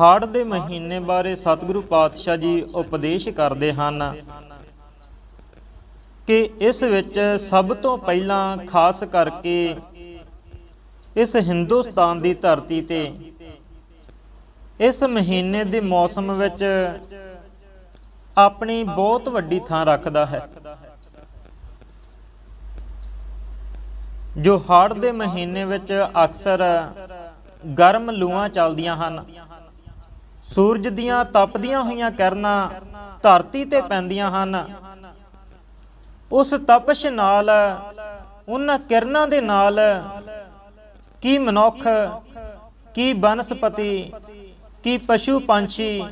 ਹਾੜ ਦੇ ਮਹੀਨੇ ਬਾਰੇ ਸਤਿਗੁਰੂ ਪਾਤਸ਼ਾਹ ਜੀ ਉਪਦੇਸ਼ ਕਰਦੇ ਹਨ ਕਿ ਇਸ ਵਿੱਚ ਸਭ ਤੋਂ ਪਹਿਲਾਂ ਖਾਸ ਕਰਕੇ ਇਸ ਹਿੰਦੁਸਤਾਨ ਦੀ ਧਰਤੀ ਤੇ ਇਸ ਮਹੀਨੇ ਦੇ ਮੌਸਮ ਵਿੱਚ ਆਪਣੀ ਬਹੁਤ ਵੱਡੀ ਥਾਂ ਰੱਖਦਾ ਹੈ। ਜੋ ਹਾੜ ਦੇ ਮਹੀਨੇ ਵਿੱਚ ਅਕਸਰ ਗਰਮ ਲੂਆਂ ਚੱਲਦੀਆਂ ਹਨ। ਸੂਰਜ ਦੀਆਂ ਤਪਦੀਆਂ ਹੋਈਆਂ ਕਿਰਨਾਂ ਧਰਤੀ ਤੇ ਪੈਂਦੀਆਂ ਹਨ। ਉਸ ਤਪਸ਼ ਨਾਲ, ਉਹਨਾਂ ਕਿਰਨਾਂ ਦੇ ਨਾਲ ਕੀ ਮਨੁੱਖ, ਕੀ ਬਨਸਪਤੀ, ਕੀ ਪਸ਼ੂ ਪੰਛੀ,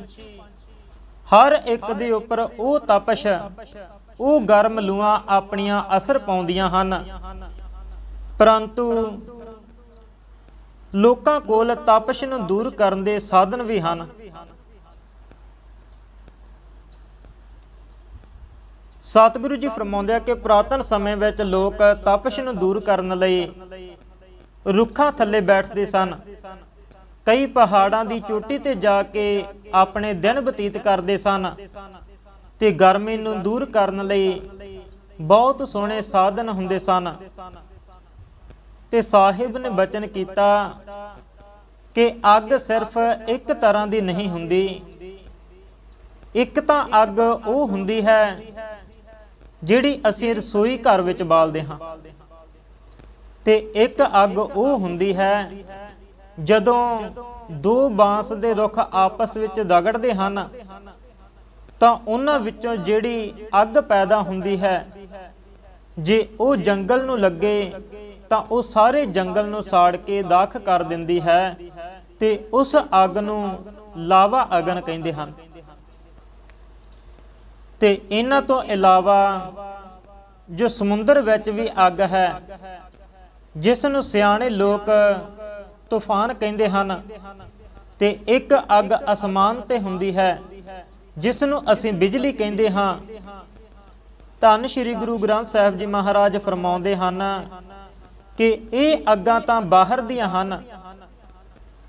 ਹਰ ਇੱਕ ਦੇ ਉੱਪਰ ਉਹ ਤਪਸ਼, ਉਹ ਗਰਮ ਲੂਆਂ ਆਪਣੀਆਂ ਅਸਰ ਪਾਉਂਦੀਆਂ ਹਨ। ਪਰੰਤੂ ਲੋਕਾਂ ਕੋਲ ਤਪਸ਼ ਨੂੰ ਦੂਰ ਕਰਨ ਦੇ ਸਾਧਨ ਵੀ ਹਨ। ਸਤਿਗੁਰੂ ਜੀ ਫਰਮਾਉਂਦੇ ਆ ਕਿ ਪ੍ਰਾਤਨ ਸਮੇਂ ਵਿੱਚ ਲੋਕ ਤਪਸ਼ ਨੂੰ ਦੂਰ ਕਰਨ ਲਈ ਰੁੱਖਾਂ ਥੱਲੇ ਬੈਠਦੇ ਸਨ। ਕਈ ਪਹਾੜਾਂ ਦੀ ਚੋਟੀ ਤੇ ਜਾ ਕੇ ਆਪਣੇ ਦਿਨ ਬਤੀਤ ਕਰਦੇ ਸਨ ਤੇ ਗਰਮੀ ਨੂੰ ਦੂਰ ਕਰਨ ਲਈ ਬਹੁਤ ਸੋਹਣੇ ਸਾਧਨ ਹੁੰਦੇ ਸਨ। ਤੇ ਸਾਹਿਬ ਨੇ ਬਚਨ ਕੀਤਾ ਕਿ ਅੱਗ ਸਿਰਫ ਇੱਕ ਤਰ੍ਹਾਂ ਦੀ ਨਹੀਂ ਹੁੰਦੀ। ਇੱਕ ਤਾਂ ਅੱਗ ਉਹ ਹੁੰਦੀ ਹੈ ਜਿਹੜੀ ਅਸੀਂ ਰਸੋਈ ਘਰ ਵਿੱਚ ਬਾਲਦੇ ਹਾਂ। ਤੇ ਇੱਕ ਅੱਗ ਉਹ ਹੁੰਦੀ ਹੈ ਜਦੋਂ ਦੋ ਬਾਂਸ ਦੇ ਰੁੱਖ ਆਪਸ ਵਿੱਚ ਦਗੜਦੇ ਹਨ, ਤਾਂ ਉਹਨਾਂ ਵਿੱਚੋਂ ਜਿਹੜੀ ਅੱਗ ਪੈਦਾ ਹੁੰਦੀ ਹੈ, ਜੇ ਉਹ ਜੰਗਲ ਨੂੰ ਲੱਗੇ, ਤਾਂ ਉਹ ਸਾਰੇ ਜੰਗਲ ਨੂੰ ਸਾੜ ਕੇ ਦਾਖ ਕਰ ਦਿੰਦੀ ਹੈ ਤੇ ਉਸ ਅੱਗ ਨੂੰ ਲਾਵਾ ਅਗਨ ਕਹਿੰਦੇ ਹਨ। ਤੇ ਇਹਨਾਂ ਤੋਂ ਇਲਾਵਾ ਜੋ ਸਮੁੰਦਰ ਵਿੱਚ ਵੀ ਅੱਗ ਹੈ, ਜਿਸ ਨੂੰ ਸਿਆਣੇ ਲੋਕ ਤੂਫਾਨ ਕਹਿੰਦੇ ਹਨ, ਤੇ ਇੱਕ ਅੱਗ ਅਸਮਾਨ ਤੇ ਹੁੰਦੀ ਹੈ, ਜਿਸ ਨੂੰ ਅਸੀਂ ਬਿਜਲੀ ਕਹਿੰਦੇ ਹਾਂ। ਧੰਨ ਸ਼੍ਰੀ ਗੁਰੂ ਗ੍ਰੰਥ ਸਾਹਿਬ ਜੀ ਮਹਾਰਾਜ ਫਰਮਾਉਂਦੇ ਹਨ ਕਿ ਇਹ ਅੱਗਾਂ ਤਾਂ ਬਾਹਰ ਦੀਆਂ ਹਨ,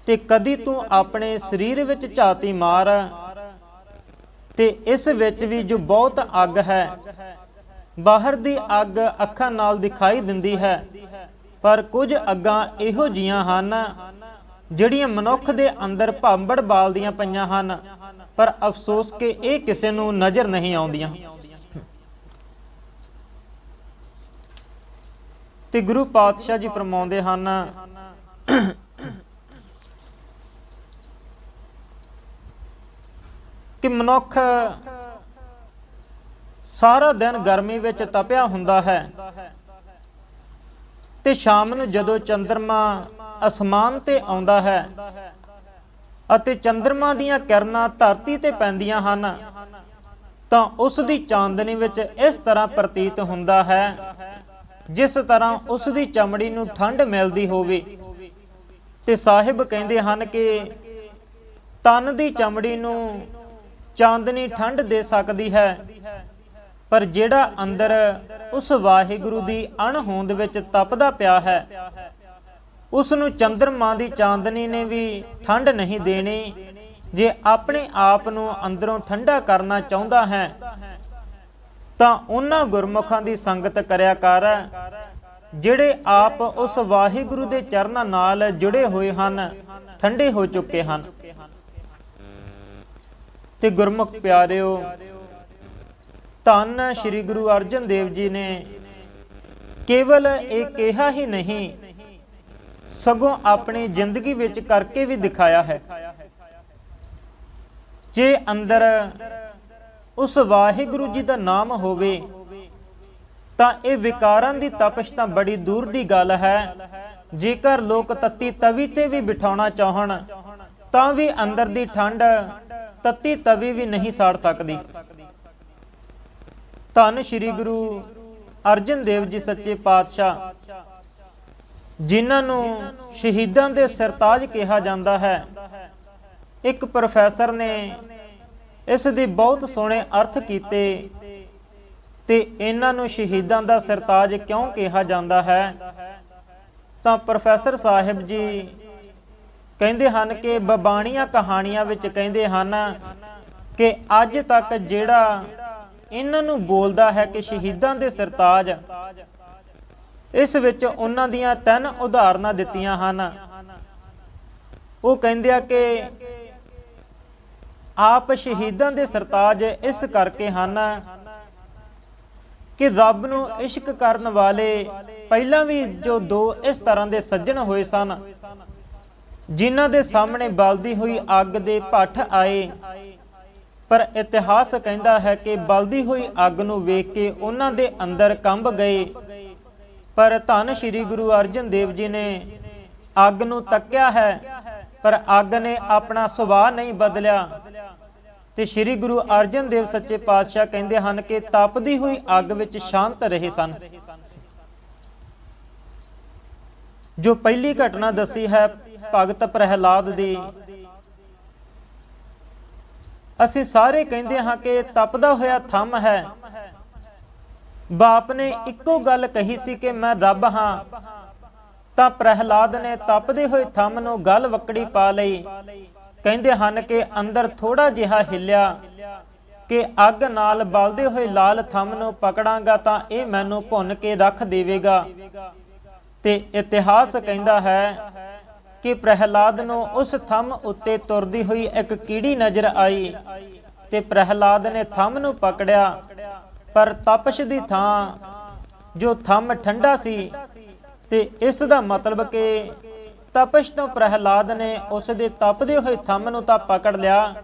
ਤੇ ਕਦੀ ਤੂੰ ਆਪਣੇ ਸਰੀਰ ਵਿੱਚ ਝਾਤੀ ਮਾਰ ਤੇ ਇਸ ਵਿੱਚ ਵੀ ਜੋ ਬਹੁਤ ਅੱਗ ਹੈ, ਬਾਹਰ ਦੀ ਅੱਗ ਅੱਖਾਂ ਨਾਲ ਦਿਖਾਈ ਦਿੰਦੀ ਹੈ, ਪਰ ਕੁਝ ਅੱਗਾਂ ਇਹੋ ਜੀਆਂ ਹਨ, ਜਿਹੜੀਆਂ ਮਨੁੱਖ ਦੇ ਅੰਦਰ ਭਾਂਬੜ ਬਾਲਦੀਆਂ ਪਈਆਂ ਹਨ, ਪਰ ਅਫਸੋਸ ਕਿ ਇਹ ਕਿਸੇ ਨੂੰ ਨਜ਼ਰ ਨਹੀਂ ਆਉਂਦੀਆਂ। ਤੇ ਗੁਰੂ ਪਾਤਸ਼ਾਹ ਜੀ ਫਰਮਾਉਂਦੇ ਹਨ ਕਿ ਮਨੁੱਖ ਸਾਰਾ ਦਿਨ ਗਰਮੀ ਵਿੱਚ ਤਪਿਆ ਹੁੰਦਾ ਹੈ ਤੇ ਸ਼ਾਮ ਨੂੰ ਜਦੋਂ ਚੰ드ਰਮਾ ਅਸਮਾਨ ਤੇ ਆਉਂਦਾ ਹੈ ਅਤੇ ਚੰ드ਰਮਾ ਦੀਆਂ ਕਿਰਨਾਂ ਧਰਤੀ ਤੇ ਪੈਂਦੀਆਂ ਹਨ, ਤਾਂ ਉਸ ਦੀ ਚਾਂਦਨੀ ਵਿੱਚ ਇਸ ਤਰ੍ਹਾਂ ਪ੍ਰਤੀਤ ਹੁੰਦਾ ਹੈ, ਜਿਸ ਤਰ੍ਹਾਂ ਉਸ ਦੀ ਚਮੜੀ ਨੂੰ ਠੰਡ ਮਿਲਦੀ ਹੋਵੇ। ਤੇ ਸਾਹਿਬ ਕਹਿੰਦੇ ਹਨ ਕਿ ਤਨ ਦੀ ਚਮੜੀ ਨੂੰ ਚਾਂਦਨੀ ਠੰਡ ਦੇ ਸਕਦੀ ਹੈ। ਪਰ ਜਿਹੜਾ ਅੰਦਰ ਉਸ ਵਾਹਿਗੁਰੂ ਦੀ ਅਣਹੋਂਦ ਵਿੱਚ ਤਪਦਾ ਪਿਆ ਹੈ, ਉਸ ਨੂੰ ਚੰ드ਰਮਾ ਦੀ ਚਾਂਦਨੀ ਨੇ ਵੀ ਠੰਡ ਨਹੀਂ ਦੇਣੀ, ਜੇ ਆਪਣੇ ਆਪ ਨੂੰ ਅੰਦਰੋਂ ਠੰਡਾ ਕਰਨਾ ਚਾਹੁੰਦਾ ਹੈ, ਤਾਂ ਉਹਨਾਂ ਗੁਰਮੁਖਾਂ ਦੀ ਸੰਗਤ ਕਰਿਆ ਕਰ, ਜਿਹੜੇ ਆਪ ਉਸ ਵਾਹਿਗੁਰੂ ਦੇ ਚਰਨਾਂ ਨਾਲ ਜੁੜੇ ਹੋਏ ਹਨ, ਠੰਡੇ ਹੋ ਚੁੱਕੇ ਹਨ। ਤੇ ਗੁਰਮੁਖ ਪਿਆਰਿਓ, ਧੰਨ ਸ੍ਰੀ ਗੁਰੂ ਅਰਜਨ ਦੇਵ ਜੀ ਨੇ ਕੇਵਲ ਇਹ ਕਿਹਾ ਹੀ ਨਹੀਂ, ਸਗੋਂ ਆਪਣੀ ਜ਼ਿੰਦਗੀ ਵਿੱਚ ਕਰਕੇ ਵੀ ਦਿਖਾਇਆ ਹੈ। ਜੇ ਅੰਦਰ ਉਸ ਵਾਹਿਗੁਰੂ ਜੀ ਦਾ ਨਾਮ ਹੋਵੇ, ਤਾਂ ਇਹ ਵਿਕਾਰਾਂ ਦੀ ਤਪਸ਼ ਤਾਂ ਬੜੀ ਦੂਰ ਦੀ ਗੱਲ ਹੈ। ਜੇਕਰ ਲੋਕ ਤੱਤੀ ਤਵੀ ਤੇ ਵੀ ਬਿਠਾਉਣਾ ਚਾਹਣ, ਤਾਂ ਵੀ ਅੰਦਰ ਦੀ ਠੰਡ ਤੱਤੀ ਤਵੀ ਵੀ ਨਹੀਂ ਸਾੜ ਸਕਦੀ। ਧੰਨ ਸ੍ਰੀ ਗੁਰੂ ਅਰਜਨ ਦੇਵ ਜੀ ਸੱਚੇ ਪਾਤਸ਼ਾਹ, ਜਿਨ੍ਹਾਂ ਨੂੰ ਸ਼ਹੀਦਾਂ ਦੇ ਸਰਤਾਜ ਕਿਹਾ ਜਾਂਦਾ ਹੈ। ਇੱਕ ਪ੍ਰੋਫੈਸਰ ਨੇ ਇਸ ਦੇ ਬਹੁਤ ਸੋਹਣੇ ਅਰਥ ਕੀਤੇ ਤੇ ਇਹਨਾਂ ਨੂੰ ਸ਼ਹੀਦਾਂ ਦਾ ਸਰਤਾਜ ਕਿਉਂ ਕਿਹਾ ਜਾਂਦਾ ਹੈ? ਤਾਂ ਪ੍ਰੋਫੈਸਰ ਸਾਹਿਬ ਜੀ ਕਹਿੰਦੇ ਹਨ ਕਿ ਬਬਾਣੀਆਂ ਕਹਾਣੀਆਂ ਵਿੱਚ ਕਹਿੰਦੇ ਹਨ ਕਿ ਅੱਜ ਤੱਕ ਜਿਹੜਾ ਇਹਨਾਂ ਨੂੰ ਬੋਲਦਾ ਹੈ ਕਿ ਸ਼ਹੀਦਾਂ ਦੇ ਸਰਤਾਜ, ਇਸ ਵਿੱਚ ਉਹਨਾਂ ਦੀਆਂ ਤਿੰਨ ਉਦਾਹਰਨਾਂ ਦਿੱਤੀਆਂ ਹਨ। ਉਹ ਕਹਿੰਦੇ ਆ ਕਿ ਆਪ ਸ਼ਹੀਦਾਂ ਦੇ ਸਰਤਾਜ ਇਸ ਕਰਕੇ ਹਨ ਕਿ ਰੱਬ ਨੂੰ ਇਸ਼ਕ ਕਰਨ ਵਾਲੇ ਪਹਿਲਾਂ ਵੀ ਜੋ ਦੋ ਇਸ ਤਰ੍ਹਾਂ ਦੇ ਸੱਜਣ ਹੋਏ ਸਨ ਜਿਨ੍ਹਾਂ ਦੇ ਸਾਹਮਣੇ ਬਲਦੀ ਹੋਈ ਅੱਗ ਦੇ ਭੱਠ ਆਏ। ਪਰ ਇਤਿਹਾਸ ਕਹਿੰਦਾ ਹੈ ਕਿ ਬਲਦੀ ਹੋਈ ਅੱਗ ਨੂੰ ਵੇਖ ਕੇ ਉਹਨਾਂ ਦੇ ਅੰਦਰ ਕੰਬ ਗਏ। ਪਰ ਧੰਨ ਸ਼੍ਰੀ ਗੁਰੂ ਅਰਜਨ ਦੇਵ ਜੀ ਨੇ ਅੱਗ ਨੂੰ ਤੱਕਿਆ ਹੈ, ਪਰ ਅੱਗ ਨੇ ਆਪਣਾ ਸੁਭਾਅ ਨਹੀਂ ਬਦਲਿਆ। ਤੇ ਸ੍ਰੀ ਗੁਰੂ ਅਰਜਨ ਦੇਵ ਸੱਚੇ ਪਾਤਸ਼ਾਹ ਕਹਿੰਦੇ ਹਨ ਕਿ ਤਪਦੀ ਹੋਈ ਅੱਗ ਵਿੱਚ ਸ਼ਾਂਤ ਰਹੇ ਸਨ। ਜੋ ਪਹਿਲੀ ਘਟਨਾ ਦੱਸੀ ਹੈ ਭਗਤ ਪ੍ਰਹਿਲਾਦ ਦੀ। ਅਸੀਂ ਸਾਰੇ ਕਹਿੰਦੇ ਹਾਂ ਕਿ ਤਪਦਾ ਹੋਇਆ ਥੰਮ ਹੈ। ਬਾਪ ਨੇ ਇੱਕੋ ਗੱਲ ਕਹੀ ਸੀ ਕਿ ਮੈਂ ਰੱਬ ਹਾਂ। ਤਾਂ ਪ੍ਰਹਿਲਾਦ ਨੇ ਤਪਦੇ ਹੋਏ ਥੰਮ ਨੂੰ ਗਲ ਵਕੜੀ ਪਾ ਲਈ। ਕਹਿੰਦੇ ਹਨ ਕਿ ਅੰਦਰ ਥੋੜਾ ਜਿਹਾ ਹਿੱਲਿਆ ਕਿ ਅੱਗ ਨਾਲ ਬਲਦੇ ਹੋਏ ਲਾਲ ਥੰਮ ਨੂੰ ਪਕੜਾਂਗਾ ਤਾਂ ਇਹ ਮੈਨੂੰ ਭੁੰਨ ਕੇ ਰੱਖ ਦੇਵੇਗਾ। ਤੇ ਇਤਿਹਾਸ ਕਹਿੰਦਾ ਹੈ ਕਿ ਪ੍ਰਹਿਲਾਦ ਨੂੰ ਉਸ ਥੰਮ ਉੱਤੇ ਤੁਰਦੀ ਹੋਈ ਇੱਕ ਕੀੜੀ ਨਜ਼ਰ ਆਈ ਤੇ ਪ੍ਰਹਿਲਾਦ ਨੇ ਥੰਮ ਨੂੰ ਪਕੜਿਆ, ਪਰ ਤਪਸ਼ ਦੀ ਥਾਂ ਜੋ ਥੰਮ ਠੰਡਾ ਸੀ ਤੇ ਇਸ ਦਾ ਮਤਲਬ ਕਿ ਤਪਸ਼ ਤੋਂ ਪ੍ਰਹਿਲਾਦ ਨੇ ਉਸ ਦੇ ਤਪਦੇ ਹੋਏ ਥੰਮ ਨੂੰ ਤਾਂ ਪਕੜ ਲਿਆ,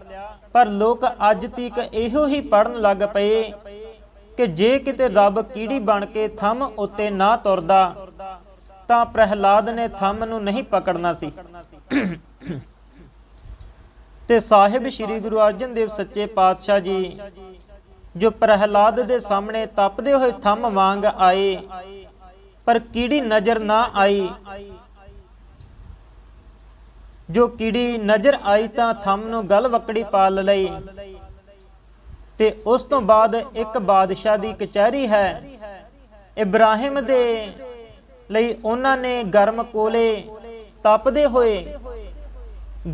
ਪਰ ਲੋਕ ਅੱਜ ਤੀਕ ਇਹੋ ਹੀ ਪੜਨ ਲੱਗ ਪਏ ਕਿ ਜੇ ਕਿਤੇ ਰੱਬ ਕੀੜੀ ਬਣ ਕੇ ਥੰਮ ਉੱਤੇ ਨਾ ਤੁਰਦਾ ਤਾਂ ਪ੍ਰਹਿਲਾਦ ਨੇ ਥੰਮ ਨੂੰ ਨਹੀਂ ਪਕੜਨਾ ਸੀ। ਤੇ ਸਾਹਿਬ ਸ੍ਰੀ ਗੁਰੂ ਅਰਜਨ ਦੇਵ ਸੱਚੇ ਪਾਤਸ਼ਾਹ ਜੀ, ਜੋ ਪ੍ਰਹਿਲਾਦ ਦੇ ਸਾਹਮਣੇ ਤਪਦੇ ਹੋਏ ਥੰਮ ਵਾਂਗ ਆਏ, ਪਰ ਕੀੜੀ ਨਜ਼ਰ ਨਾ ਆਈ। ਜੋ ਕੀੜੀ ਨਜ਼ਰ ਆਈ ਤਾਂ ਥੰਮ ਨੂੰ ਗਲ ਵਕੜੀ ਪਾਲ ਲਈ। ਤੇ ਉਸ ਤੋਂ ਬਾਅਦ ਇੱਕ ਬਾਦਸ਼ਾਹ ਦੀ ਕਚਹਿਰੀ ਹੈ, ਇਬਰਾਹਿਮ ਦੇ ਲਈ ਉਹਨਾਂ ਨੇ ਗਰਮ ਕੋਲੇ ਤਪਦੇ ਹੋਏ,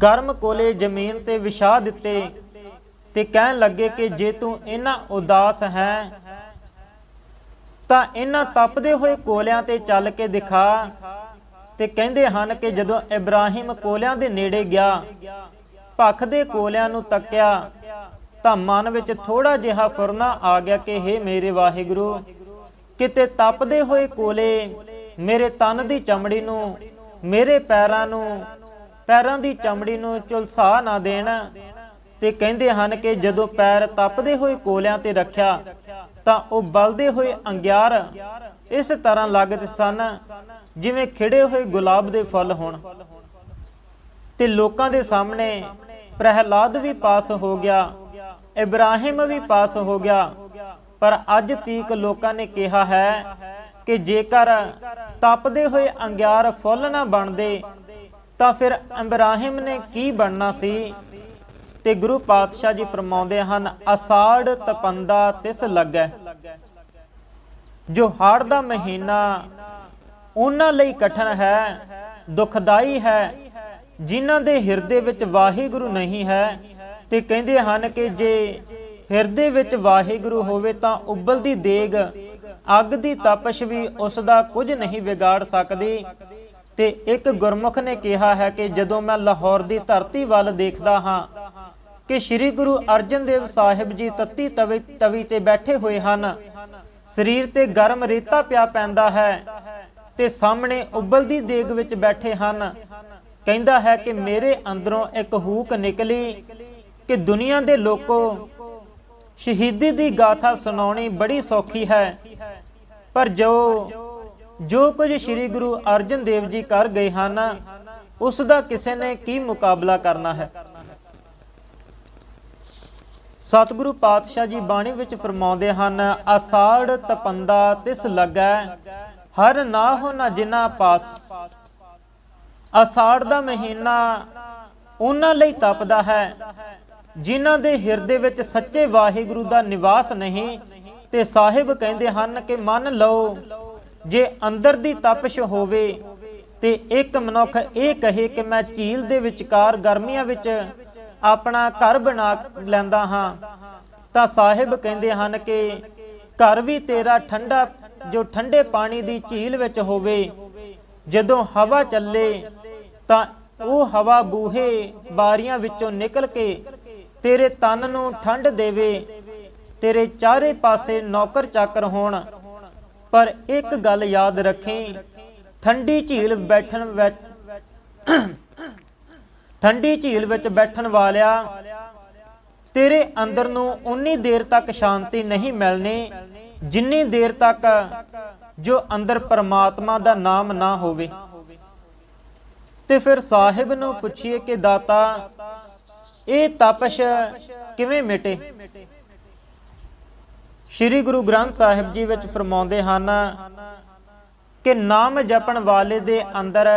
ਗਰਮ ਕੋਲੇ ਜ਼ਮੀਨ ਤੇ ਵਿਛਾ ਦਿੱਤੇ ਤੇ ਕਹਿਣ ਲੱਗੇ ਕਿ ਜੇ ਤੂੰ ਇਹਨਾਂ ਉਦਾਸ ਹੈ, ਤਾਂ ਇਹਨਾਂ ਤਪਦੇ ਹੋਏ ਕੋਲਿਆਂ ਤੇ ਚੱਲ ਕੇ ਦਿਖਾ। ਤੇ ਕਹਿੰਦੇ ਹਨ ਕਿ ਜਦੋਂ ਇਬਰਾਹਿਮ ਕੋਲਿਆਂ ਦੇ ਨੇੜੇ ਗਿਆ, ਭੱਖ ਦੇ ਕੋਲਿਆਂ ਨੂੰ ਤੱਕਿਆ, ਤਾਂ ਮਨ ਵਿੱਚ ਥੋੜਾ ਜਿਹਾ ਫੁਰਨਾ ਆ ਗਿਆ ਕਿ हे ਮੇਰੇ ਵਾਹਿਗੁਰੂ, ਕਿਤੇ ਤਪਦੇ ਹੋਏ ਕੋਲੇ ਮੇਰੇ ਤਨ ਦੀ ਚਮੜੀ ਨੂੰ, ਮੇਰੇ ਪੈਰਾਂ ਨੂੰ, ਪੈਰਾਂ ਦੀ ਚਮੜੀ ਨੂੰ ਝੁਲਸਾ ਨਾ ਦੇਣ। ਤੇ ਕਹਿੰਦੇ ਹਨ ਕਿ ਜਦੋਂ ਪੈਰ ਤਪਦੇ ਹੋਏ ਕੋਲਿਆਂ ਤੇ ਰੱਖਿਆ, ਤਾਂ ਉਹ ਬਲਦੇ ਹੋਏ ਅੰਗਿਆਰ ਇਸ ਤਰ੍ਹਾਂ ਲੱਗਦੇ ਸਨ ਜਿਵੇਂ ਖਿੜੇ ਹੋਏ ਗੁਲਾਬ ਦੇ ਫੁੱਲ ਹੋਣ। ਤੇ ਲੋਕਾਂ ਦੇ ਸਾਹਮਣੇ ਪ੍ਰਹਿਲਾਦ ਵੀ ਪਾਸ ਹੋ ਗਿਆ, ਇਬਰਾਹਿਮ ਵੀ ਪਾਸ ਹੋ ਗਿਆ। ਪਰ ਅੱਜ ਤੀਕ ਲੋਕਾਂ ਨੇ ਕਿਹਾ ਹੈ ਕਿ ਜੇਕਰ ਤਪਦੇ ਹੋਏ ਅੰਗਿਆਰ ਫੁੱਲ ਨਾ ਬਣਦੇ, ਤਾਂ ਫਿਰ ਇਬਰਾਹਿਮ ਨੇ ਕੀ ਬਣਨਾ ਸੀ? ਤੇ ਗੁਰੂ ਪਾਤਸ਼ਾਹ ਜੀ ਫਰਮਾਉਂਦੇ ਹਨ, ਅਸਾੜ ਤਪੰਦਾ ਤਿਸ ਲੱਗੈ। ਜੋ ਹਾੜ ਦਾ ਮਹੀਨਾ, ਉਹਨਾਂ ਲਈ ਕਠਨ ਹੈ, ਦੁਖਦਾਈ ਹੈ। ਜਿਨ੍ਹਾਂ ਦੇ ਹਿਰਦੇ ਵਿੱਚ ਵਾਹਿਗੁਰੂ ਨਹੀਂ ਹੈ, ਤੇ ਕਹਿੰਦੇ ਹਨ ਕਿ ਜੇ ਹਿਰਦੇ ਵਿੱਚ ਵਾਹਿਗੁਰੂ ਹੋਵੇ ਤਾਂ ਉਬਲਦੀ ਦੇਗ ਅੱਗ ਦੀ ਤਪਸ਼ ਵੀ ਉਸ ਦਾ ਕੁਝ ਨਹੀਂ ਵਿਗਾੜ ਸਕਦੀ। ਤੇ ਇੱਕ ਗੁਰਮੁਖ ਨੇ ਕਿਹਾ ਹੈ ਕਿ ਜਦੋਂ ਮੈਂ ਲਾਹੌਰ ਦੀ ਧਰਤੀ ਵੱਲ ਦੇਖਦਾ ਹਾਂ ਕਿ ਸ੍ਰੀ ਗੁਰੂ ਅਰਜਨ ਦੇਵ ਸਾਹਿਬ ਜੀ ਤੱਤੀ ਤਵੀ ਤਵੀ ਤੇ ਬੈਠੇ ਹੋਏ ਹਨ, ਸਰੀਰ ਤੇ ਗਰਮ ਰੇਤਾ ਪਿਆ ਪੈਂਦਾ ਹੈ ਤੇ ਸਾਹਮਣੇ ਉਬਲਦੀ ਦੇਗ ਵਿੱਚ ਬੈਠੇ ਹਨ। ਕਹਿੰਦਾ ਹੈ ਕਿ ਮੇਰੇ ਅੰਦਰੋਂ ਇੱਕ ਹੂਕ ਨਿਕਲੀ ਕਿ ਦੁਨੀਆ ਦੇ ਲੋਕੋ, ਸ਼ਹੀਦੀ ਦੀ ਗਾਥਾ ਸੁਣਾਉਣੀ ਬੜੀ ਸੌਖੀ ਹੈ। ਪਰ ਜੋ ਜੋ ਕੁਝ ਸ੍ਰੀ ਗੁਰੂ ਅਰਜਨ ਦੇਵ ਜੀ ਕਰ ਗਏ ਹਨ, ਉਸ ਦਾ ਕਿਸੇ ਨੇ ਕੀ ਮੁਕਾਬਲਾ ਕਰਨਾ ਹੈ? ਸਤਿਗੁਰੂ ਪਾਤਸ਼ਾਹ ਜੀ ਬਾਣੀ ਵਿੱਚ ਫਰਮਾਉਂਦੇ ਹਨ ਆਸਾੜ ਤਪੰਦਾ ਤਿਸ ਲੱਗੈ, ਹਰ ਨਾ ਹੋ ਨਾ ਜਿਨਾ ਪਾਸ। ਆਸਾੜ ਦਾ ਮਹੀਨਾ ਉਹਨਾਂ ਲਈ ਤਪਦਾ ਹੈ, ਜਿਨ੍ਹਾਂ ਦੇ ਹਿਰਦੇ ਵਿੱਚ ਸੱਚੇ ਵਾਹਿਗੁਰੂ ਦਾ ਨਿਵਾਸ ਨਹੀਂ ਤੇ ਸਾਹਿਬ ਕਹਿੰਦੇ ਹਨ ਕਿ ਮੰਨ ਲਓ, ਜੇ ਅੰਦਰ ਦੀ ਤਪਸ਼ ਹੋਵੇ ਤੇ ਇੱਕ ਮਨੁੱਖ ਇਹ ਕਹੇ ਕਿ ਮੈਂ ਝੀਲ ਦੇ ਵਿਚਕਾਰ ਗਰਮੀਆਂ ਵਿੱਚ ਆਪਣਾ ਘਰ ਬਣਾ ਲੈਂਦਾ ਹਾਂ, ਤਾਂ ਸਾਹਿਬ ਕਹਿੰਦੇ ਹਨ ਕਿ ਘਰ ਵੀ ਤੇਰਾ ਠੰਡਾ, ਜੋ ਠੰਡੇ ਪਾਣੀ ਦੀ ਝੀਲ ਵਿੱਚ ਹੋਵੇ, ਜਦੋਂ ਹਵਾ ਚੱਲੇ ਤਾਂ ਉਹ ਹਵਾ ਬੂਹੇ ਬਾਰੀਆਂ ਵਿੱਚੋਂ ਨਿਕਲ ਕੇ ਤੇਰੇ ਤਨ ਨੂੰ ਠੰਡ ਦੇਵੇ ਤੇਰੇ ਚਾਰੇ ਪਾਸੇ ਨੌਕਰ ਚਾਕਰ ਹੋਣ। ਪਰ ਇੱਕ ਗੱਲ ਯਾਦ ਰੱਖੀ, ਠੰਡੀ ਝੀਲ ਬੈਠਣ ਵਿੱਚ ਠੰਡੀ ਝੀਲ ਵਿੱਚ ਬੈਠਣ ਵਾਲਿਆ, ਤੇਰੇ ਅੰਦਰ ਨੂੰ ਉਨੀ ਦੇਰ ਤੱਕ ਸ਼ਾਂਤੀ ਨਹੀਂ ਮਿਲਣੀ, ਜਿੰਨੀ ਦੇਰ ਤੱਕ ਜੋ ਅੰਦਰ ਪਰਮਾਤਮਾ ਦਾ ਨਾਮ ਨਾ ਹੋਵੇ। ਤੇ ਫਿਰ ਸਾਹਿਬ ਨੂੰ ਪੁੱਛੀਏ ਕਿ ਦਾਤਾ, ਇਹ ਤਪਸ਼ ਕਿਵੇਂ ਮਿਟੇ? ਸ੍ਰੀ ਗੁਰੂ ਗ੍ਰੰਥ ਸਾਹਿਬ ਜੀ ਵਿੱਚ ਫਰਮਾਉਂਦੇ ਹਨ ਕਿ ਨਾਮ ਜਪਣ ਵਾਲੇ ਦੇ ਅੰਦਰ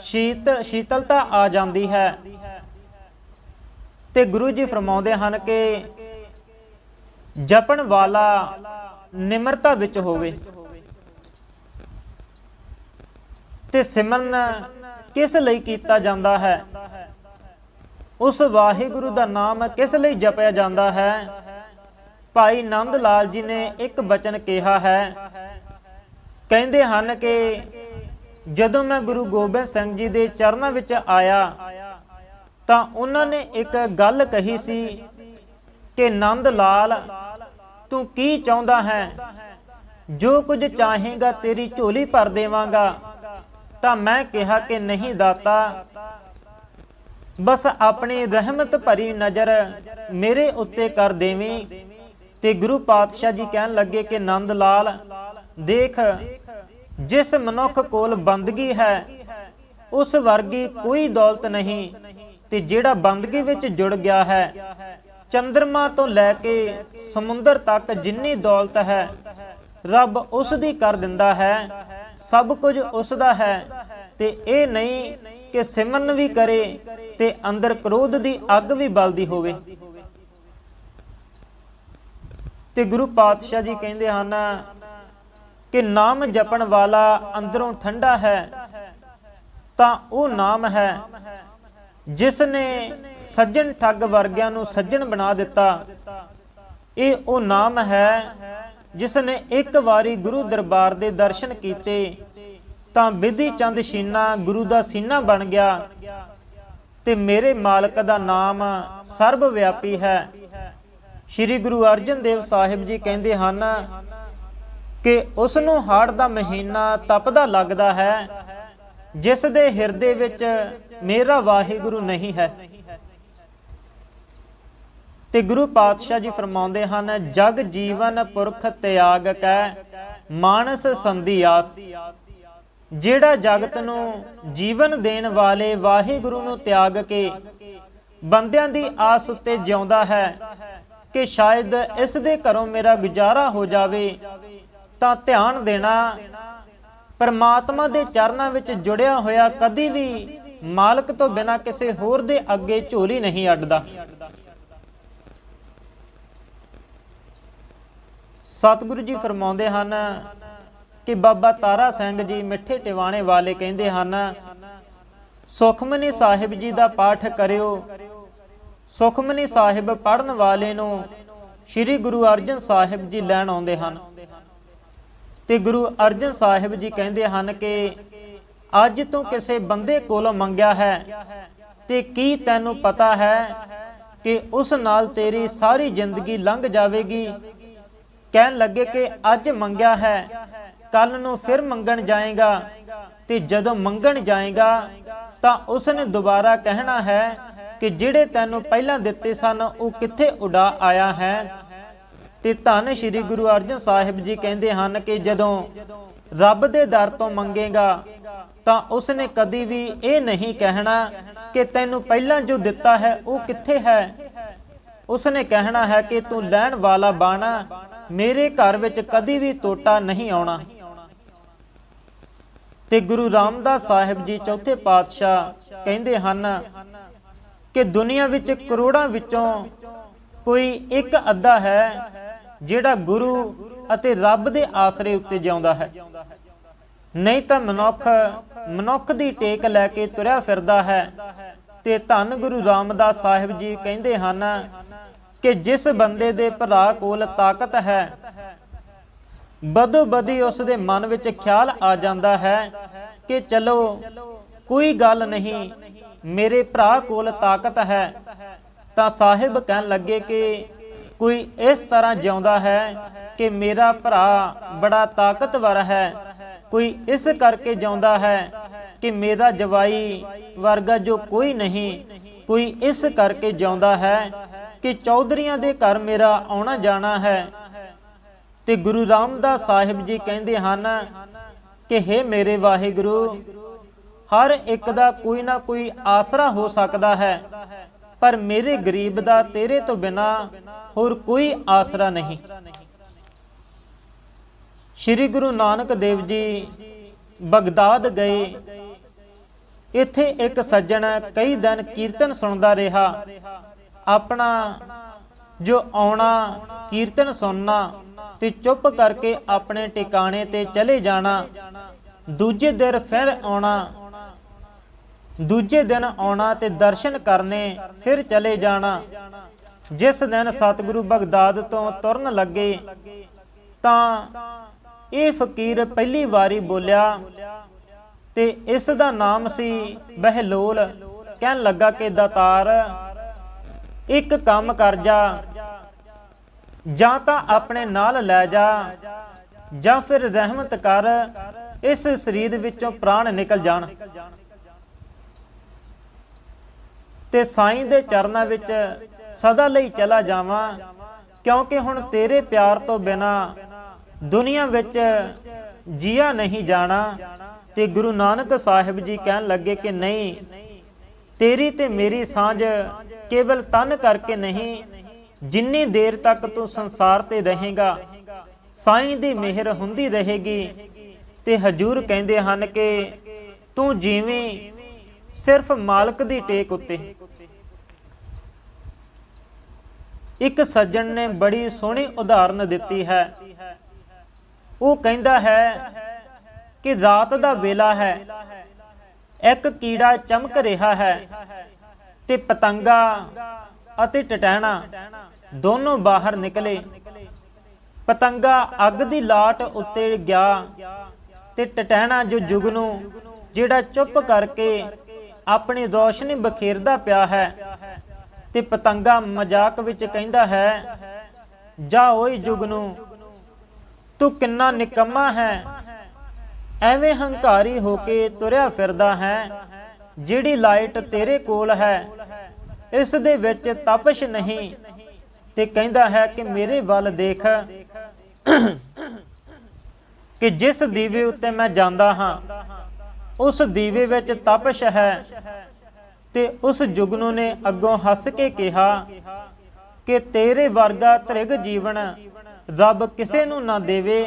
ਸ਼ੀਤ, ਸ਼ੀਤਲਤਾ ਆ ਜਾਂਦੀ ਹੈ। ਤੇ ਗੁਰੂ ਜੀ ਫਰਮਾਉਂਦੇ ਹਨ ਕਿ ਜਪਣ ਵਾਲਾ ਨਿਮਰਤਾ ਵਿੱਚ ਹੋਵੇ। ਤੇ ਸਿਮਰਨ ਕਿਸ ਲਈ ਕੀਤਾ ਜਾਂਦਾ ਹੈ? ਉਸ ਵਾਹਿਗੁਰੂ ਦਾ ਨਾਮ ਕਿਸ ਲਈ ਜਪਿਆ ਜਾਂਦਾ ਹੈ? ਭਾਈ ਨੰਦ ਲਾਲ ਜੀ ਨੇ ਇੱਕ ਬਚਨ ਕਿਹਾ ਹੈ। ਕਹਿੰਦੇ ਹਨ ਕਿ ਜਦੋਂ ਮੈਂ ਗੁਰੂ ਗੋਬਿੰਦ ਸਿੰਘ ਜੀ ਦੇ ਚਰਨਾਂ ਵਿੱਚ ਆਇਆ, ਤਾਂ ਉਹਨਾਂ ਨੇ ਇੱਕ ਗੱਲ ਕਹੀ ਸੀ ਕਿ ਨੰਦ ਲਾਲ, ਤੂੰ ਕੀ ਚਾਹੁੰਦਾ ਹੈ? ਜੋ ਕੁਝ ਚਾਹੇਗਾ ਤੇਰੀ ਝੋਲੀ ਭਰ ਦੇਵਾਂਗਾ। ਤਾਂ ਮੈਂ ਕਿਹਾ ਕਿ ਨਹੀਂ ਦਾਤਾ, ਬਸ ਆਪਣੀ ਰਹਿਮਤ ਭਰੀ ਨਜ਼ਰ ਮੇਰੇ ਉੱਤੇ ਕਰ ਦੇਵੀਂ। ਤੇ ਗੁਰੂ ਪਾਤਸ਼ਾਹ ਜੀ ਕਹਿਣ ਲੱਗੇ ਕਿ ਨੰਦ ਲਾਲ, ਦੇਖ, ਜਿਸ ਮਨੁੱਖ ਕੋਲ ਬੰਦਗੀ ਹੈ, ਉਸ ਵਰਗੀ ਕੋਈ ਦੌਲਤ ਨਹੀਂ, ਤੇ ਜਿਹੜਾ ਬੰਦਗੀ ਵਿੱਚ ਜੁੜ ਗਿਆ ਹੈ ਚੰ드ਰਮਾ ਤੋਂ ਲੈ ਕੇ ਸਮੁੰਦਰ ਤੱਕ ਜਿੰਨੀ ਦੌਲਤ ਹੈ, ਰੱਬ ਉਸ ਦੀ ਕਰ ਦਿੰਦਾ ਹੈ, ਸਭ ਕੁਝ ਉਸ ਦਾ ਹੈ, ਤੇ ਇਹ ਨਹੀਂ ਕਿ ਸਿਮਰਨ ਵੀ ਕਰੇ ਤੇ ਅੰਦਰ ਕ੍ਰੋਧ ਦੀ ਅੱਗ ਵੀ ਬਲਦੀ ਹੋਵੇ। ਤੇ ਗੁਰੂ ਪਾਤਸ਼ਾਹ ਜੀ ਕਹਿੰਦੇ ਹਨ ਕਿ ਨਾਮ ਜਪਣ ਵਾਲਾ ਅੰਦਰੋਂ ਠੰਡਾ ਹੈ, ਤਾਂ ਉਹ ਨਾਮ ਹੈ ਜਿਸ ਨੇ ਸੱਜਣ ਠੱਗ ਵਰਗਿਆਂ ਨੂੰ ਸੱਜਣ ਬਣਾ ਦਿੱਤਾ। ਇਹ ਉਹ ਨਾਮ ਹੈ ਜਿਸ ਨੇ ਇੱਕ ਵਾਰੀ ਗੁਰੂ ਦਰਬਾਰ ਦੇ ਦਰਸ਼ਨ ਕੀਤੇ, ਤਾਂ ਵਿਧੀ ਚੰਦ ਸ਼ੀਨਾ ਗੁਰੂ ਦਾ ਸੀਨਾ ਬਣ ਗਿਆ ਤੇ ਮੇਰੇ ਮਾਲਕ ਦਾ ਨਾਮ ਸਰਬ ਵਿਆਪੀ ਹੈ। ਸ੍ਰੀ ਗੁਰੂ ਅਰਜਨ ਦੇਵ ਸਾਹਿਬ ਜੀ ਕਹਿੰਦੇ ਹਨ ਕਿ ਉਸ ਨੂੰ ਹਾੜ ਦਾ ਮਹੀਨਾ ਤਪਦਾ ਲੱਗਦਾ ਹੈ, ਜਿਸ ਦੇ ਹਿਰਦੇ ਵਿੱਚ ਮੇਰਾ ਵਾਹਿਗੁਰੂ ਨਹੀਂ ਹੈ। ਤੇ ਗੁਰੂ ਪਾਤਸ਼ਾਹ ਜੀ ਫਰਮਾਉਂਦੇ ਹਨ, ਜਗ ਜੀਵਨ ਪੁਰਖ ਤਿਆਗ ਕੈ, ਮਾਨਸ ਸੰਧੀ ਸੰਧਿਆਸ ਜਿਹੜਾ ਜਗਤ ਨੂੰ ਜੀਵਨ ਦੇਣ ਵਾਲੇ ਵਾਹਿਗੁਰੂ ਨੂੰ ਤਿਆਗ ਕੇ ਬੰਦਿਆਂ ਦੀ ਆਸ ਉੱਤੇ ਜਿਉਂਦਾ ਹੈ ਕਿ ਸ਼ਾਇਦ ਇਸ ਦੇ ਘਰੋਂ ਮੇਰਾ ਗੁਜ਼ਾਰਾ ਹੋ ਜਾਵੇ, ਤਾਂ ਧਿਆਨ ਦੇਣਾ, ਪਰਮਾਤਮਾ ਦੇ ਚਰਨਾਂ ਵਿੱਚ ਜੁੜਿਆ ਹੋਇਆ ਕਦੀ ਵੀ ਮਾਲਕ ਤੋਂ ਬਿਨਾ ਕਿਸੇ ਹੋਰ ਦੇ ਅੱਗੇ ਝੋਲੀ ਨਹੀਂ ਅੱਡਦਾ। ਸਤਿਗੁਰੂ ਜੀ ਫਰਮਾਉਂਦੇ ਹਨ ਕਿ ਬਾਬਾ ਤਾਰਾ ਸਿੰਘ ਜੀ ਮਿੱਠੇ ਟਿਵਾਣੇ ਵਾਲੇ ਕਹਿੰਦੇ ਹਨ, ਸੁਖਮਨੀ ਸਾਹਿਬ ਜੀ ਦਾ ਪਾਠ ਕਰਿਓ ਸੁਖਮਨੀ ਸਾਹਿਬ ਪੜਨ ਵਾਲੇ ਨੂੰ ਸ੍ਰੀ ਗੁਰੂ ਅਰਜਨ ਸਾਹਿਬ ਜੀ ਲੈਣ ਆਉਂਦੇ ਹਨ। ਤੇ ਗੁਰੂ ਅਰਜਨ ਸਾਹਿਬ ਜੀ ਕਹਿੰਦੇ ਹਨ ਕਿ ਅੱਜ ਤੂੰ ਕਿਸੇ ਬੰਦੇ ਕੋਲੋਂ ਮੰਗਿਆ ਹੈ ਤੇ ਕੀ ਤੈਨੂੰ ਪਤਾ ਹੈ ਕਿ ਉਸ ਨਾਲ ਤੇਰੀ ਸਾਰੀ ਜ਼ਿੰਦਗੀ ਲੰਘ ਜਾਵੇਗੀ? ਕਹਿਣ ਲੱਗੇ ਕਿ ਅੱਜ ਮੰਗਿਆ ਹੈ ਕੱਲ ਨੂੰ ਫਿਰ ਮੰਗਣ ਜਾਏਗਾ ਤੇ ਜਦੋਂ ਮੰਗਣ ਜਾਏਗਾ ਤਾਂ ਉਸ ਨੇ ਦੁਬਾਰਾ ਕਹਿਣਾ ਹੈ ਕਿ ਜਿਹੜੇ ਤੈਨੂੰ ਪਹਿਲਾਂ ਦਿੱਤੇ ਸਨ, ਉਹ ਕਿੱਥੇ ਉਡਾ ਆਇਆ ਹੈ? ਤੇ ਧੰਨ ਸ਼੍ਰੀ ਗੁਰੂ ਅਰਜਨ ਸਾਹਿਬ ਜੀ ਕਹਿੰਦੇ ਹਨ ਕਿ ਜਦੋਂ ਰੱਬ ਦੇ ਦਰ ਤੋਂ ਮੰਗੇਗਾ, ਤਾਂ ਉਸ ਕਦੀ ਵੀ ਇਹ ਨਹੀਂ ਕਹਿਣਾ ਕਿ ਤੈਨੂੰ ਪਹਿਲਾਂ ਜੋ ਦਿੱਤਾ ਹੈ, ਉਹ ਕਿੱਥੇ ਹੈ? ਉਸ ਕਹਿਣਾ ਹੈ ਕਿ ਤੂੰ ਲੈਣ ਵਾਲਾ ਬਾਣਾ ਮੇਰੇ ਘਰ ਵਿੱਚ ਕਦੀ ਵੀ ਟੋਟਾ ਨਹੀਂ ਆਉਣਾ। ਤੇ ਗੁਰੂ ਰਾਮਦਾਸ ਸਾਹਿਬ ਜੀ ਚੌਥੇ ਪਾਤਸ਼ਾਹ ਕਹਿੰਦੇ ਹਨ ਕਿ ਦੁਨੀਆ ਵਿੱਚ ਕਰੋੜਾਂ ਵਿੱਚੋਂ ਕੋਈ ਇੱਕ ਅੱਧਾ ਹੈ ਜਿਹੜਾ ਗੁਰੂ ਅਤੇ ਰੱਬ ਦੇ ਆਸਰੇ ਉੱਤੇ ਜਿਉਂਦਾ ਹੈ। ਨਹੀਂ ਤਾਂ ਮਨੁੱਖ ਮਨੁੱਖ ਦੀ ਟੇਕ ਲੈ ਕੇ ਤੁਰਿਆ ਫਿਰਦਾ ਹੈ ਤੇ ਧੰਨ ਗੁਰੂ ਰਾਮਦਾਸ ਸਾਹਿਬ ਜੀ ਕਹਿੰਦੇ ਹਨ ਕਿ ਜਿਸ ਬੰਦੇ ਦੇ ਭਰਾ ਕੋਲ ਤਾਕਤ ਹੈ, ਬਦੋ ਬਦੀ ਉਸ ਦੇ ਮਨ ਵਿੱਚ ਖਿਆਲ ਆ ਜਾਂਦਾ ਹੈ ਕਿ ਚਲੋ ਕੋਈ ਗੱਲ ਨਹੀਂ ਮੇਰੇ ਭਰਾ ਕੋਲ ਤਾਕਤ ਹੈ, ਤਾਂ ਸਾਹਿਬ ਕਹਿਣ ਲੱਗੇ ਕਿ ਕੋਈ ਇਸ ਤਰ੍ਹਾਂ ਜਿਉਂਦਾ ਹੈ ਕਿ ਮੇਰਾ ਭਰਾ ਬੜਾ ਤਾਕਤਵਰ ਹੈ, ਕੋਈ ਇਸ ਕਰਕੇ ਜਿਉਂਦਾ ਹੈ ਕਿ ਮੇਰਾ ਜਵਾਈ ਵਰਗਾ ਜੋ ਕੋਈ ਨਹੀਂ, ਕੋਈ ਇਸ ਕਰਕੇ ਜਿਉਂਦਾ ਹੈ ਕਿ ਚੌਧਰੀਆਂ ਦੇ ਘਰ ਮੇਰਾ ਆਉਣਾ ਜਾਣਾ ਹੈ। ਤੇ ਗੁਰੂ ਰਾਮਦਾਸ ਸਾਹਿਬ ਜੀ ਕਹਿੰਦੇ ਹਨ ਕਿ हे ਮੇਰੇ ਵਾਹਿਗੁਰੂ ਹਰ ਇੱਕ ਦਾ ਕੋਈ ਨਾ ਕੋਈ ਆਸਰਾ ਹੋ ਸਕਦਾ ਹੈ। ਪਰ ਮੇਰੇ ਗਰੀਬ ਦਾ ਤੇਰੇ ਤੋਂ ਬਿਨਾ ਹੋਰ ਕੋਈ ਆਸਰਾ ਨਹੀਂ। ਸ੍ਰੀ ਗੁਰੂ ਨਾਨਕ ਦੇਵ ਜੀ ਬਗਦਾਦ ਗਏ। ਇੱਥੇ ਇੱਕ ਸੱਜਣ ਕਈ ਦਿਨ ਕੀਰਤਨ ਸੁਣਦਾ ਰਿਹਾ। ਆਪਣਾ ਜੋ ਆਉਣਾ, ਕੀਰਤਨ ਸੁਣਨਾ ਤੇ ਚੁੱਪ ਕਰਕੇ ਆਪਣੇ ਟਿਕਾਣੇ ਤੇ ਚਲੇ ਜਾਣਾ, ਦੂਜੇ ਦਿਨ ਫਿਰ ਆਉਣਾ ਦੂਜੇ ਦਿਨ ਆਉਣਾ ਤੇ ਦਰਸ਼ਨ ਕਰਨੇ, ਫਿਰ ਚਲੇ ਜਾਣਾ। ਜਿਸ ਦਿਨ ਸਤਿਗੁਰੂ ਬਗਦਾਦ ਤੋਂ ਤੁਰਨ ਲੱਗੇ, ਤਾਂ ਇਹ ਫਕੀਰ ਪਹਿਲੀ ਵਾਰੀ ਬੋਲਿਆ, ਤੇ ਇਸ ਦਾ ਨਾਮ ਸੀ ਬਹਿਲੋਲ। ਕਹਿਣ ਲੱਗਾ ਕਿ, ਦਾਤਾਰ, ਇੱਕ ਕੰਮ ਕਰ ਜਾ। ਜਾਂ ਤਾਂ ਆਪਣੇ ਨਾਲ ਲੈ ਜਾ, ਜਾਂ ਫਿਰ ਰਹਿਮਤ ਕਰ, ਇਸ ਸਰੀਰ ਵਿੱਚੋਂ ਪ੍ਰਾਣ ਨਿਕਲ ਜਾਣ। ਤੇ ਸਾਈਂ ਦੇ ਚਰਨਾਂ ਵਿੱਚ ਸਦਾ ਲਈ ਚਲਾ ਜਾਵਾਂ, ਕਿਉਂਕਿ ਹੁਣ ਤੇਰੇ ਪਿਆਰ ਤੋਂ ਬਿਨਾ ਦੁਨੀਆ ਵਿੱਚ ਜੀਆ ਨਹੀਂ ਜਾਣਾ। ਤੇ ਗੁਰੂ ਨਾਨਕ ਸਾਹਿਬ ਜੀ ਕਹਿਣ ਲੱਗੇ ਕਿ ਨਹੀਂ, ਤੇਰੀ ਤੇ ਮੇਰੀ ਸਾਂਝ ਕੇਵਲ ਤਨ ਕਰਕੇ ਨਹੀਂ, ਜਿੰਨੀ ਦੇਰ ਤੱਕ ਤੂੰ ਸੰਸਾਰ ਤੇ ਰਹੇਗਾ, ਸਾਈਂ ਦੀ ਮਿਹਰ ਹੁੰਦੀ ਰਹੇਗੀ। ਤੇ ਹਜੂਰ ਕਹਿੰਦੇ ਹਨ ਕਿ ਤੂੰ ਜਿਵੇਂ ਸਿਰਫ ਮਾਲਕ ਦੀ ਟੇਕ ਉੱਤੇ ਇੱਕ ਸੱਜਣ ਨੇ ਬੜੀ ਸੋਹਣੀ ਉਦਾਹਰਨ ਦਿੱਤੀ ਹੈ। ਉਹ ਕਹਿੰਦਾ ਹੈ ਕਿ ਰਾਤ ਦਾ ਵੇਲਾ ਹੈ। ਇੱਕ ਕੀੜਾ ਚਮਕ ਰਿਹਾ ਹੈ ਤੇ ਪਤੰਗਾ ਅਤੇ ਟਟੈਣਾ ਦੋਨੋਂ ਬਾਹਰ ਨਿਕਲੇ। ਪਤੰਗਾ ਅੱਗ ਦੀ ਲਾਟ ਉੱਤੇ ਗਿਆ ਤੇ ਟਟਹਿਣਾ ਜੋ ਜੁਗ ਨੂੰ, ਜਿਹੜਾ ਚੁੱਪ ਕਰਕੇ ਆਪਣੀ ਰੋਸ਼ਨੀ ਬਖੇਰਦਾ ਪਿਆ ਹੈ ਤੇ ਪਤੰਗਾ ਮਜ਼ਾਕ ਵਿੱਚ ਕਹਿੰਦਾ ਹੈ, ਜਾ ਓਏ ਜੁਗ ਤੂੰ ਕਿੰਨਾ ਨਿਕੰਮਾ ਹੈ। ਐਵੇਂ ਹੰਕਾਰੀ ਹੋ ਕੇ ਤੁਰਿਆ ਫਿਰਦਾ ਹੈ, ਜਿਹੜੀ ਲਾਈਟ ਤੇਰੇ ਕੋਲ ਹੈ। ਇਸ ਦੇ ਵਿੱਚ ਤਪਸ਼ ਨਹੀਂ ਤੇ ਕਹਿੰਦਾ ਹੈ ਕਿ ਮੇਰੇ ਵੱਲ ਦੇਖ, ਕਿ ਜਿਸ ਦੀਵੇ ਉੱਤੇ ਮੈਂ ਜਾਂਦਾ ਹਾਂ, ਉਸ ਦੀਵੇ ਵਿੱਚ ਤਪਸ਼ ਹੈ। ਤੇ ਉਸ ਜੁਗਨੂ ਨੇ ਅੱਗੋਂ ਹੱਸ ਕੇ ਕਿਹਾ ਕਿ ਤੇਰੇ ਵਰਗਾ ਤ੍ਰਿਗ ਜੀਵਨ ਰੱਬ ਕਿਸੇ ਨੂੰ ਨਾ ਦੇਵੇ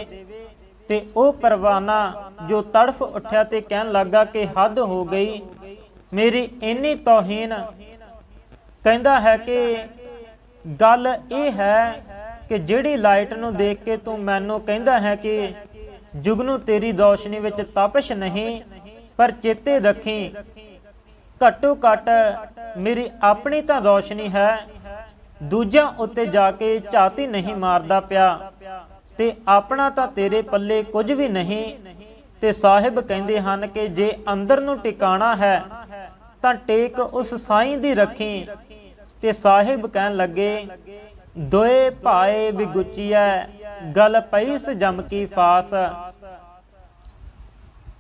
ਤੇ ਉਹ ਪਰਵਾਨਾ ਜੋ ਤੜਫ ਉੱਠਿਆ ਤੇ ਕਹਿਣ ਲੱਗਾ ਕਿ ਹੱਦ ਹੋ ਗਈ, ਮੇਰੀ ਇੰਨੀ ਤੋਹੀਨ। ਕਹਿੰਦਾ ਹੈ ਕਿ ਗੱਲ ਇਹ ਹੈ ਕਿ ਜਿਹੜੀ ਲਾਈਟ ਨੂੰ ਦੇਖ ਕੇ ਤੂੰ ਮੈਨੂੰ ਕਹਿੰਦਾ ਹੈ ਕਿ ਜੁਗਨੂ ਤੇਰੀ ਰੋਸ਼ਨੀ ਵਿੱਚ ਤਪਸ਼ ਨਹੀਂ, ਪਰ ਚੇਤੇ ਰੱਖੀ ਘੱਟੋ ਘੱਟ ਮੇਰੀ ਆਪਣੀ ਤਾਂ ਰੋਸ਼ਨੀ ਹੈ। ਦੂਜਿਆਂ ਉੱਤੇ ਜਾ ਕੇ ਝਾਤੀ ਨਹੀਂ ਮਾਰਦਾ ਪਿਆ ਤੇ ਆਪਣਾ ਤਾਂ ਤੇਰੇ ਪੱਲੇ ਕੁਝ ਵੀ ਨਹੀਂ। ਤੇ ਸਾਹਿਬ ਕਹਿੰਦੇ ਹਨ ਕਿ ਜੇ ਅੰਦਰ ਨੂੰ ਟਿਕਾਣਾ ਹੈ ਤਾਂ ਟੇਕ ਉਸ ਸਾਈਂ ਦੀ ਰੱਖੀ। ਤੇ ਸਾਹਿਬ ਕਹਿਣ ਲੱਗੇ, ਦੋਏ ਭਾਏ ਵਿਗੁਚੀਐ, ਗਲ ਪਈਸ ਜਮ ਕੀ ਫਾਸ।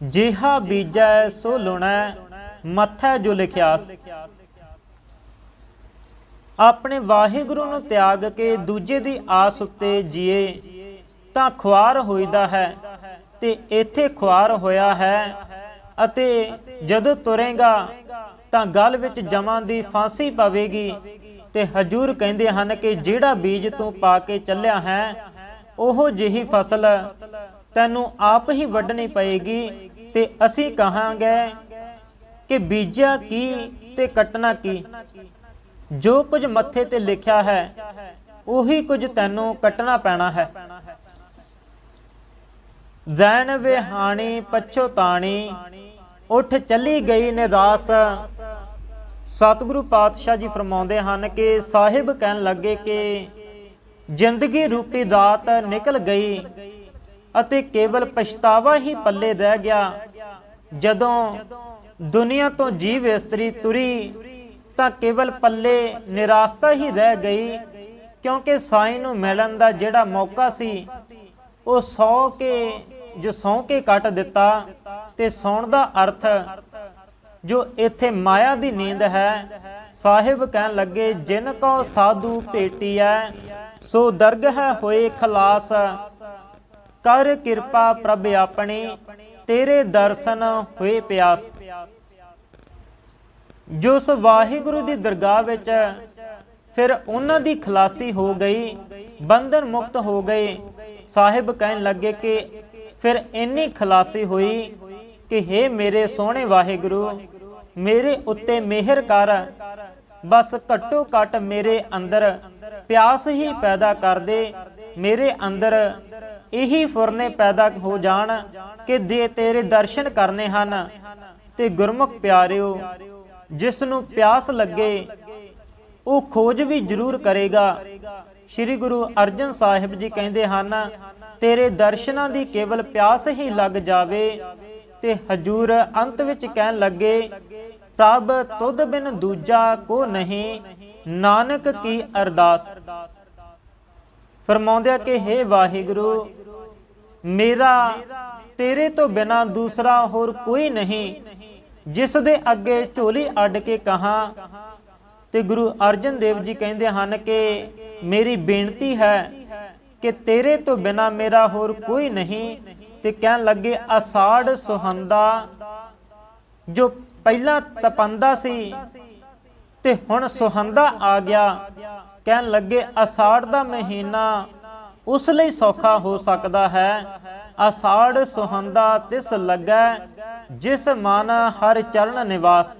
ਜਿਹਾ ਬੀਜੈ ਸੋ ਲੁਣੈ ਮੱਥਾ ਜੋ ਲਿਖਿਆਸ ਆਪਣੇ ਵਾਹਿਗੁਰੂ ਨੂੰ ਤਿਆਗ ਕੇ ਦੂਜੇ ਦੀ ਆਸ ਉੱਤੇ ਜੀਏ, ਤਾਂ ਖੁਆਰ ਹੋਈਦਾ ਹੈ ਤੇ ਇੱਥੇ ਖੁਆਰ ਹੋਇਆ ਹੈ ਅਤੇ ਜਦੋਂ ਤੁਰੇਗਾ, ਤਾਂ ਗਲ ਵਿੱਚ ਜਮਾਂ ਦੀ ਫਾਂਸੀ ਪਵੇਗੀ ਤੇ ਹਜੂਰ ਕਹਿੰਦੇ ਹਨ ਕਿ ਜਿਹੜਾ ਬੀਜ ਤੂੰ ਪਾ ਕੇ ਚੱਲਿਆ ਹੈ, ਉਹ ਜਿਹੀ ਫਸਲ ਤੈਨੂੰ ਆਪ ਹੀ ਵੱਢਣੀ ਪਏਗੀ ਤੇ ਅਸੀਂ ਕਹਾਂਗੇ ਕਿ ਬੀਜਿਆ ਕੀ ਤੇ ਕੱਟਣਾ ਕੀ? ਜੋ ਕੁਝ ਮੱਥੇ ਤੇ ਲਿਖਿਆ ਹੈ, ਉਹੀ ਕੁਝ ਤੈਨੂੰ ਕੱਟਣਾ ਪੈਣਾ ਹੈ। ਜ਼ੈਨ ਵਿਹਾਣੀ ਪਛੋਤਾਣੀ ਉੱਠ ਚੱਲੀ ਗਈ ਨਿਦਾਸ। ਸਤਿਗੁਰੂ ਪਾਤਸ਼ਾਹ ਜੀ ਫਰਮਾਉਂਦੇ ਹਨ ਕਿ ਸਾਹਿਬ ਕਹਿਣ ਲੱਗੇ ਕਿ ਜ਼ਿੰਦਗੀ ਰੂਪੀ ਦਾਤ ਨਿਕਲ ਗਈ ਅਤੇ ਕੇਵਲ ਪਛਤਾਵਾ ਹੀ ਪੱਲੇ ਰਹਿ ਗਿਆ ਜਦੋਂ ਦੁਨੀਆ ਤੋਂ ਜੀਵ ਇਸਤਰੀ ਤੁਰੀ ਤਾਂ ਕੇਵਲ ਪੱਲੇ ਨਿਰਾਸਤਾ ਹੀ ਰਹਿ ਗਈ, ਕਿਉਂਕਿ ਸਾਈਂ ਨੂੰ ਮਿਲਣ ਦਾ ਜਿਹੜਾ ਮੌਕਾ ਸੀ, ਉਹ ਸੌ ਕੇ, ਜੋ ਸੌ ਕੇ ਕੱਟ ਦਿੱਤਾ ਤੇ ਸੌਣ ਦਾ ਅਰਥ, ਜੋ ਇੱਥੇ ਮਾਇਆ ਦੀ ਨੀਂਦ ਹੈ, ਸਾਹਿਬ ਕਹਿਣ ਲੱਗੇ, ਜਿਨ ਕੋ ਸਾਧੂ ਭੇਟੀਐ, ਸੋ ਦਰਗਹ ਹੋਏ ਖਲਾਸ, ਕਰ ਕਿਰਪਾ ਪ੍ਰਭ ਆਪਣੀ ਤੇਰੇ ਦਰਸ਼ਨ ਹੋਏ ਪਿਆਸ। ਜੋ ਉਸ ਵਾਹਿਗੁਰੂ ਦੀ ਦਰਗਾਹ ਵਿੱਚ ਫਿਰ ਉਹਨਾਂ ਦੀ ਖਲਾਸੀ ਹੋ ਗਈ, ਬੰਧਨ ਮੁਕਤ ਹੋ ਗਏ। ਸਾਹਿਬ ਕਹਿਣ ਲੱਗੇ ਕਿ ਫਿਰ ਇੰਨੀ ਖਲਾਸੀ ਹੋਈ ਕਿ हे ਮੇਰੇ ਸੋਹਣੇ ਵਾਹਿਗੁਰੂ, ਮੇਰੇ ਉੱਤੇ ਮਿਹਰ ਕਰ। ਬਸ ਘੱਟੋ ਘੱਟ ਮੇਰੇ ਅੰਦਰ ਪਿਆਸ ਹੀ ਪੈਦਾ ਕਰ ਦੇ। ਮੇਰੇ ਅੰਦਰ ਇਹੀ ਫੁਰਨੇ ਪੈਦਾ ਹੋ ਜਾਣ ਕਿ ਦੇ ਤੇਰੇ ਦਰਸ਼ਨ ਕਰਨੇ ਹਨ ਤੇ ਗੁਰਮੁਖ ਪਿਆਰਿਓ ਜਿਸ ਨੂੰ ਪਿਆਸ ਲੱਗੇ, ਉਹ ਖੋਜ ਵੀ ਜ਼ਰੂਰ ਕਰੇਗਾ। ਸ੍ਰੀ ਗੁਰੂ ਅਰਜਨ ਸਾਹਿਬ ਜੀ ਕਹਿੰਦੇ ਹਨ, ਤੇਰੇ ਦਰਸ਼ਨਾਂ ਦੀ ਕੇਵਲ ਪਿਆਸ ਹੀ ਲੱਗ ਜਾਵੇ ਤੇ ਹਜੂਰ ਅੰਤ ਵਿੱਚ ਕਹਿਣ ਲੱਗੇ, ਪ੍ਰਭ ਤੁਧ ਬਿਨ ਦੂਜਾ ਕੋ ਨਹੀਂ, ਨਾਨਕ ਕੀ ਅਰਦਾਸ। ਫਰਮਾਉਂਦਿਆ ਕਿ हे ਵਾਹਿਗੁਰੂ, ਮੇਰਾ ਤੇਰੇ ਤੋਂ ਬਿਨਾ ਦੂਸਰਾ ਹੋਰ ਕੋਈ ਨਹੀਂ। ਜਿਸ ਦੇ ਅੱਗੇ ਝੋਲੀ ਅੱਡ ਕੇ ਕਹਾ, ਤੇ ਗੁਰੂ ਅਰਜਨ ਦੇਵ ਜੀ ਕਹਿੰਦੇ ਹਨ ਕਿ, ਮੇਰੀ ਬੇਨਤੀ ਹੈ ਕਿ ਤੇਰੇ ਤੋਂ ਬਿਨਾ ਮੇਰਾ ਹੋਰ ਕੋਈ ਨਹੀਂ। ਤੇ ਕਹਿਣ ਲੱਗੇ, ਅਸਾੜ ਸੁਹੰਦਾ, ਜੋ ਪਹਿਲਾਂ ਤਪੰਦਾ ਸੀ, ਤੇ ਹੁਣ ਸੁਹੰਦਾ ਆ ਗਿਆ। ਕਹਿਣ ਲੱਗੇ, ਅਸਾੜ ਦਾ ਮਹੀਨਾ ਉਸ ਲਈ ਸੌਖਾ ਹੋ ਸਕਦਾ ਹੈ। ਅਸਾੜ ਸੁਹੰਦਾ ਤਿਸ ਲੱਗੈ, ਜਿਸ ਮਨ ਹਰ ਚਰਨ ਨਿਵਾਸ।